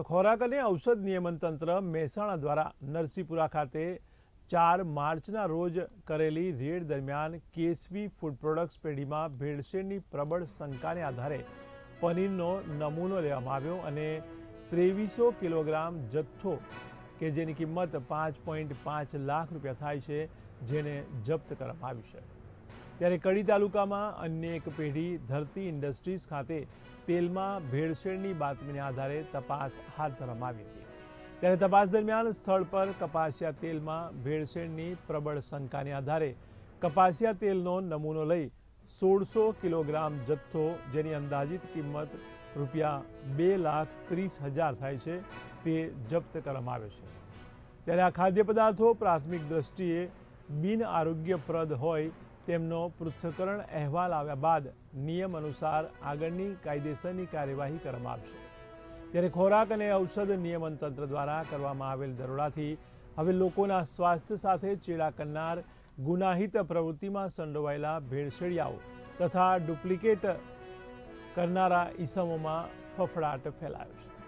તો ખોરાક અને ઔષધ નિયમન તંત્ર મહેસાણા દ્વારા નરસિંહપુરા ખાતે ચાર માર્ચના રોજ કરેલી રેડ દરમિયાન કેસવી ફૂડ પ્રોડક્ટ્સ પેઢીમાં ભેળસેળની પ્રબળ શંકાને આધારે પનીરનો નમૂનો લેવામાં આવ્યો અને ત્રેવીસો કિલોગ્રામ જથ્થો, કે જેની કિંમત પાંચ પોઈન્ટ પાંચ લાખ રૂપિયા થાય છે, જેને જપ્ત કરવામાં આવ્યું છે. ત્યારે કડી તાલુકામાં અન્ય એક પેઢી ધરતી ઇન્ડસ્ટ્રીઝ ખાતે તેલમાં ભેળસેળની બાતમીને આધારે તપાસ હાથ ધરવામાં આવી હતી. ત્યારે તપાસ દરમિયાન સ્થળ પર કપાસિયા તેલમાં ભેળસેળની પ્રબળ શંકાને આધારે કપાસિયા તેલનો નમૂનો લઈ સોળસો કિલોગ્રામ જથ્થો, જેની અંદાજિત કિંમત રૂપિયા બે લાખ ત્રીસ હજાર થાય છે, તે જપ્ત કરવામાં આવ્યો છે. ત્યારે આ ખાદ્ય પદાર્થો પ્રાથમિક દ્રષ્ટિએ બિન આરોગ્યપ્રદ હોય તેમનો પૃથ્થકરણ અહેવાલ આવ્યા બાદ નિયમ અનુસાર આગળની કાયદેસરની કાર્યવાહી કરવામાં આવશે. ત્યારે ખોરાક અને ઔષધ નિયમન તંત્ર દ્વારા કરવામાં આવેલ દરોડાથી હવે લોકોના સ્વાસ્થ્ય સાથે ચેડા કરનાર ગુનાહિત પ્રવૃત્તિમાં સંડોવાયેલા ભેળસેળિયાઓ તથા ડુપ્લિકેટ કરનારા ઈસમોમાં ફફડાટ ફેલાયો છે.